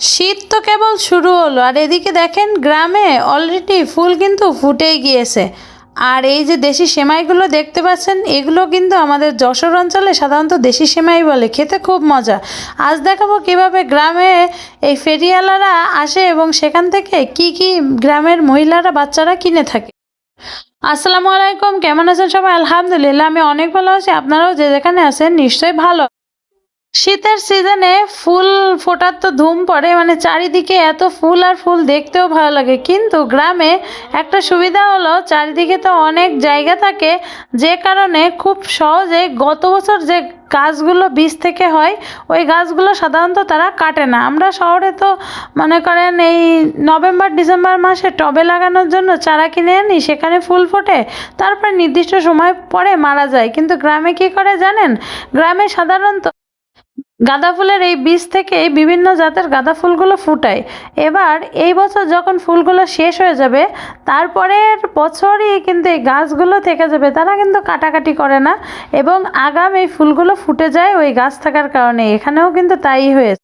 শীত তো কেবল শুরু হলো, আর এদিকে দেখেন গ্রামে অলরেডি ফুল কিন্তু ফুটেই গিয়েছে। আর এই যে দেশি সেমাইগুলো দেখতে পাচ্ছেন, এগুলো কিন্তু আমাদের যশোর অঞ্চলে সাধারণত দেশি সেমাই বলে, খেতে খুব মজা। আজ দেখাবো কীভাবে গ্রামে এই ফেরিওয়ালারা আসে এবং সেখান থেকে কি কি গ্রামের মহিলারা, বাচ্চারা কিনে থাকে। আসসালামু আলাইকুম, কেমন আছেন সবাই? আলহামদুলিল্লাহ, আমি অনেক ভালো আছি। আপনারাও যে যেখানে আছেন, নিশ্চয়ই ভালো। শীতের সিজনে ফুল ফোটার তো ধুম পড়ে মানে চারিদিকে এত ফুল আর ফুল দেখতেও ভালো লাগে। কিন্তু গ্রামে একটা সুবিধা হলো, চারিদিকে তো অনেক জায়গা থাকে, যে কারণে খুব সহজে গত বছর যে গাছগুলো বীজ থেকে হয়, ওই গাছগুলো সাধারণত তারা কাটে না। আমরা শহরে তো মনে করেন এই নভেম্বর, ডিসেম্বর মাসে টবে লাগানোর জন্য চারা কিনে আনি, সেখানে ফুল ফোটে, তারপর নির্দিষ্ট সময় পরে মারা যায়। কিন্তু গ্রামে কি করে জানেন? গ্রামে সাধারণত গাঁদা ফুলের এই বীজ থেকে বিভিন্ন জাতের গাঁদা ফুলগুলো ফুটায়। এবার এই বছর যখন ফুলগুলো শেষ হয়ে যাবে, তারপরের বছরই কিন্তু এই গাছগুলো থেকে যাবে। তারা কিন্তু কাটাকাটি করে না এবং আগাম এই ফুলগুলো ফুটে যায় ওই গাছ থাকার কারণে। এখানেও কিন্তু তাই হয়েছে।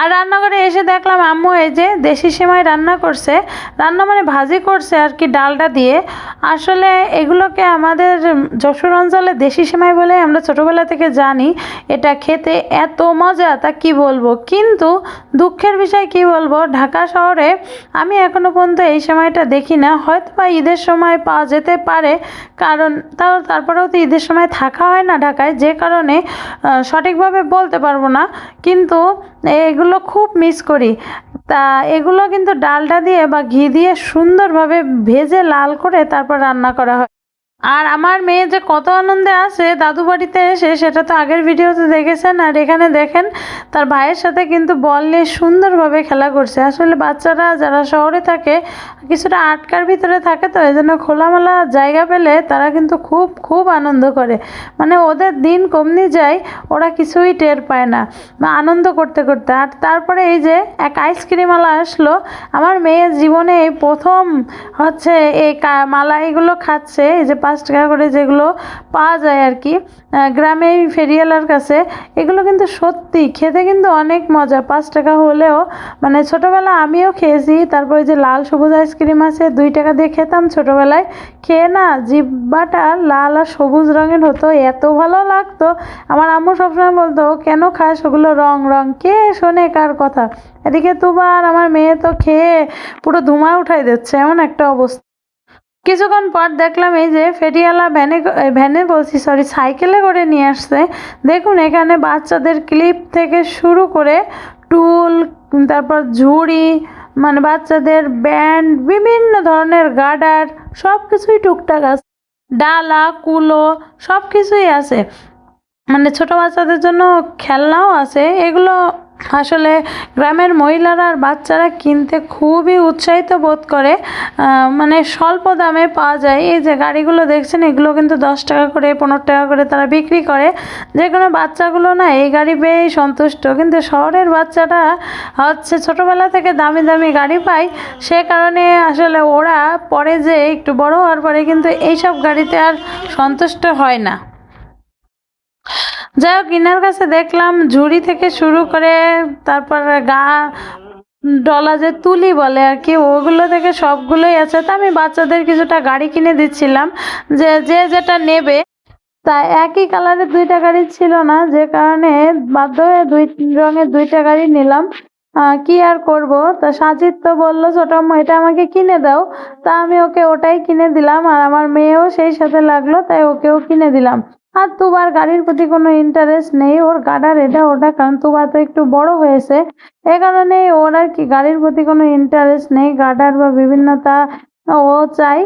আর রান্নাঘরে এসে দেখলাম আম্মু এই যে দেশি সেমাই রান্না করছে। রান্না মানে ভাজি করছে আর কি ডালটা দিয়ে। আসলে এগুলোকে আমাদের যশোর অঞ্চলে দেশি সেমাই বলে আমরা ছোটোবেলা থেকে জানি। এটা খেতে এত মজা, তা কি বলব? কিন্তু দুঃখের বিষয় কি বলব? ঢাকা শহরে আমি এখনও পর্যন্ত এই সময়টা দেখি না। হয়তো বা ঈদের সময় পাওয়া যেতে পারে, কারণ তাও তারপরেও তো ঈদের সময় থাকা হয় না ঢাকায়, যে কারণে সঠিকভাবে বলতে পারব না। কিন্তু এগুলো খুব মিস করি। তা এগুলো কিন্তু ডালটা দিয়ে বা ঘি দিয়ে সুন্দরভাবে ভেজে লাল করে তারপর রান্না করা হয়। আর আমার মেয়ে যে কত আনন্দে আছে দাদু বাড়িতে এসে, সেটা তো আগের ভিডিওতে দেখেছেন। আর এখানে দেখেন, তার ভাইয়ের সাথে কিন্তু বল নিয়ে সুন্দরভাবে খেলা করছে। আসলে বাচ্চারা যারা শহরে থাকে, কিছুটা আটকার ভিতরে থাকে তো এই জন্য খোলামেলা জায়গা পেলে তারা কিন্তু খুব খুব আনন্দ করে। মানে ওদের দিন কমনি যায়, ওরা কিছুই টের পায় না আনন্দ করতে করতে। আর তারপরে এই যে এক আইসক্রিমওয়ালা আসলো, আমার মেয়ের জীবনে প্রথম হচ্ছে এই কা- মালাইগুলো খাচ্ছে, এই যে পাঁচ টাকা করে যেগুলো পাওয়া যায় আর কি গ্রামে এই ফেরিওয়ালার কাছে, এগুলো কিন্তু সত্যি খেতে কিন্তু অনেক মজা। পাঁচ টাকা হলেও মানে ছোটোবেলা আমিও খেয়েছি, তারপরে যে লাল সবুজ আইসক্রিম আছে, দুই টাকা দিয়ে খেতাম ছোটোবেলায়। খেয়ে না, জিব্বাটা লাল আর সবুজ রঙের হতো, এত ভালো লাগতো। আমার আম্মু সবসময় বলতো, কেন খাস ওগুলো রং রং? কে শোনে কার কথা? এদিকে তুবার আমার মেয়ে তো খেয়ে পুরো ধুমা উঠাই দিচ্ছে, এমন একটা অবস্থা। কিছুক্ষণ পর দেখলাম এই যে ফেরিওয়ালা ভ্যানে ভ্যানে বলছি সরি সাইকেলে করে নিয়ে আসছে। দেখুন, এখানে বাচ্চাদের ক্লিপ থেকে শুরু করে টুল, তারপর ঝুড়ি মানে বাচ্চাদের ব্যান্ড, বিভিন্ন ধরনের গার্ডার সব কিছুই টুকটাক আছে ডালা, কুলো সব কিছুই আছে। মানে ছোট বাচ্চাদের জন্য খেলনাও আছে। এগুলো আসলে গ্রামের মহিলারা আর বাচ্চারা কিনতে খুবই উৎসাহিত বোধ করে মানে স্বল্প দামে পাওয়া যায়। এই যে গাড়িগুলো দেখছেন, এগুলো কিন্তু দশ টাকা করে, পনেরো টাকা করে তারা বিক্রি করে। যে কোনো বাচ্চাগুলো না, এই গাড়ি পেয়েই সন্তুষ্ট। কিন্তু শহরের বাচ্চারা হচ্ছে ছোটোবেলা থেকে দামি দামি গাড়ি পায়। সে কারণে আসলে ওরা পরে যে একটু বড় হওয়ার পরে কিন্তু এইসব গাড়িতে আর সন্তুষ্ট হয় না। যাই হোক ইনার কাছে দেখলাম ঝুড়ি থেকে শুরু করে তারপর গা, ডলা যে তুলি বলে আর কি, ওগুলো থেকে সবগুলোই আছে। তা আমি বাচ্চাদের কিছুটা গাড়ি কিনে দিচ্ছিলাম, যে যে যেটা নেবে। তা একই কালারের দুইটা গাড়ি ছিল না, যে কারণে বাধ্য হয়ে দুই, রঙের দুইটা গাড়ি নিলাম। কি আর করব? তা সাজিদ তো বলল, ছোট এটা আমাকে কিনে দাও। তা আমি ওকে ওটাই কিনে দিলাম, আর আমার মেয়েও সেই সাথে লাগল, তাই ওকেও কিনে দিলাম। আর তোমার গাড়ির প্রতি কোনো ইন্টারেস্ট নেই। ওর গাডার এটা ওটা, কারণ তোমার তো একটু বড় হয়েছে। এ কারণে ওর আর কি গাড়ির প্রতি কোনো ইন্টারেস্ট নেই। গাডার বা বিভিন্নতা ও চাই।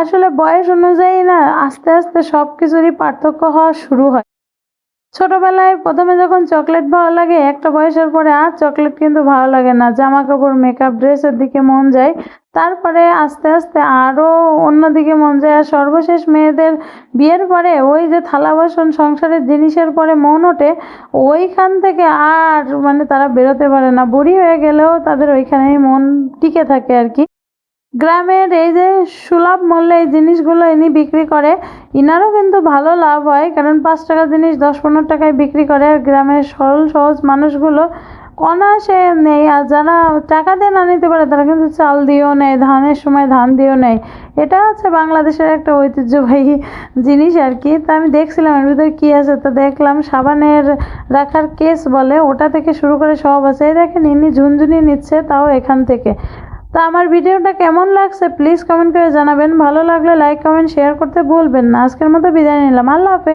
আসলে বয়স অনুযায়ী না, আস্তে আস্তে সব কিছুরই পার্থক্য হওয়া শুরু হয়। ছোটবেলায় প্রথমে যখন চকলেট ভালো লাগে, একটা বয়সের পরে আর চকলেট কিন্তু ভালো লাগে না। জামা কাপড় মেকআপ ড্রেসের দিকে মন যায়। তারপরে আস্তে আস্তে আরও অন্যদিকে মন যায়। আর সর্বশেষ মেয়েদের বিয়ের পরে ওই যে থালা বাসন, সংসারের জিনিসের পরে মন ওঠে, ওইখান থেকে আর মানে তারা বেরোতে পারে না। বুড়ি হয়ে গেলেও তাদের ওইখানেই মন টিকে থাকে আর কি। গ্রামের এই যে সুলভ মূল্যে এই জিনিসগুলো ইনি বিক্রি করে, ইনারও কিন্তু ভালো লাভ হয়। কারণ পাঁচ টাকার জিনিস, দশ, পনেরো টাকায় বিক্রি করে আর গ্রামের সরল, সহজ মানুষগুলো অনায়াসে নেই আর যারা টাকা দিয়ে না নিতে পারে, তারা কিন্তু চাল দিয়েও নেয়, ধানের সময় ধান দিয়েও নেয়। এটা হচ্ছে বাংলাদেশের একটা ঐতিহ্যবাহী জিনিস আর কি। তা আমি দেখছিলাম, এর ভিতরে কী আছে? তো দেখলাম সাবানের রাখার কেস বলে, ওটা থেকে শুরু করে সব আছে। এই দেখেন, ইনি ঝুনঝুনি নিচ্ছে তাও এখান থেকে। তা আমার ভিডিওটা কেমন লাগছে প্লিজ কমেন্ট করে জানাবেন। ভালো লাগলে লাইক কমেন্ট শেয়ার করতে বলবেন না। আজকের মতো বিদায় নিলাম। আল্লাহ হাফেজ।